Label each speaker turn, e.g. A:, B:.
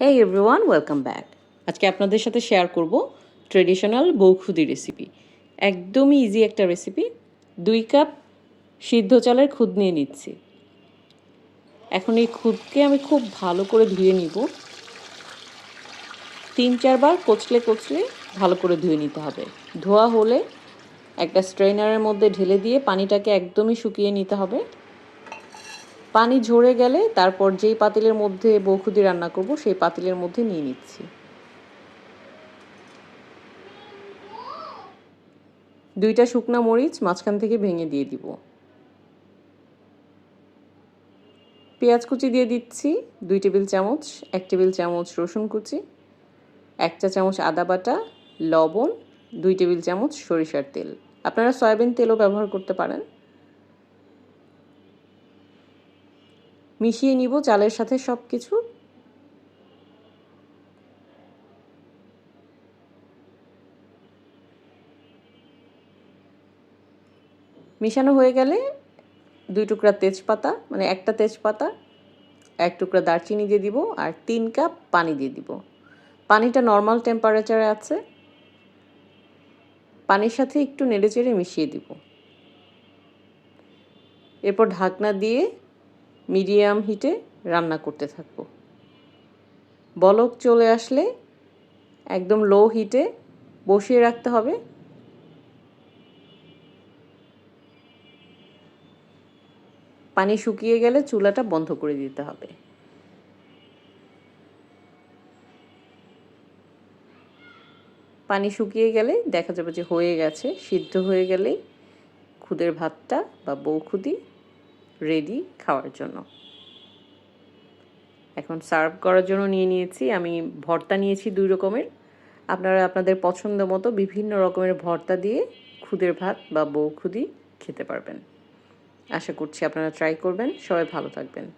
A: হে everyone welcome back আজকে আপনাদের সাথে শেয়ার করব ট্রেডিশনাল বৌখুদি রেসিপি একদমই ইজি একটা রেসিপি দুই কাপ সিদ্ধ চালের খুদ নিয়ে নিচ্ছি। এখন এই খুদকে আমি খুব ভালো করে ধুয়ে নিব। তিন চারবার কচলে কচলে ভালো করে ধুয়ে নিতে হবে। ধোয়া হলে একটা স্ট্রেনারের মধ্যে ঢেলে দিয়ে পানিটাকে একদমই শুকিয়ে নিতে হবে। পানি ঝরে গেলে তারপর যেই পাতিলের মধ্যে বৌখুদি রান্না করব, সেই পাতিলের মধ্যে নিয়ে নিচ্ছি। দুইটা শুকনা মরিচ মাঝখান থেকে ভেঙে দিয়ে দিব। পেঁয়াজ কুচি দিয়ে দিচ্ছি, দুই টেবিল চামচ, এক টেবিল চামচ রসুন কুচি, এক চা চামচ আদা বাটা, লবণ, দুই টেবিল চামচ সরিষার তেল। আপনারা সয়াবিন তেলও ব্যবহার করতে পারেন। মিশিয়ে নিব, চালের সাথে সব কিছু মিশানো হয়ে গেলে দুই টুকরা তেজপাতা মানে একটা তেজপাতা, এক টুকরা দারচিনি দিয়ে দিব আর তিন কাপ পানি দিয়ে দিব। পানিটা নর্মাল টেম্পারেচারে আছে। পানির সাথে একটু নেড়েচেড়ে মিশিয়ে দিব। এরপর ঢাকনা দিয়ে মিডিয়াম হিটে রান্না করতে থাকব। বলক চলে আসলে একদম লো হিটে বসিয়ে রাখতে হবে। পানি শুকিয়ে গেলে চুলাটা বন্ধ করে দিতে হবে। পানি শুকিয়ে গেলে দেখা যাবে যে হয়ে গেছে, সিদ্ধ হয়ে গেলেই খুদের ভাতটা বা বৌখুদি রেডি খাওয়ার জন্য। এখন সার্ভ করার জন্য নিয়ে নিয়েছি। আমি ভর্তা নিয়েছি দুই রকমের। আপনারা আপনাদের পছন্দ মতো বিভিন্ন রকমের ভর্তা দিয়ে খুদের ভাত বা বৌখুদি খেতে পারবেন। আশা করছি আপনারা ট্রাই করবেন। সবাই ভালো থাকবেন।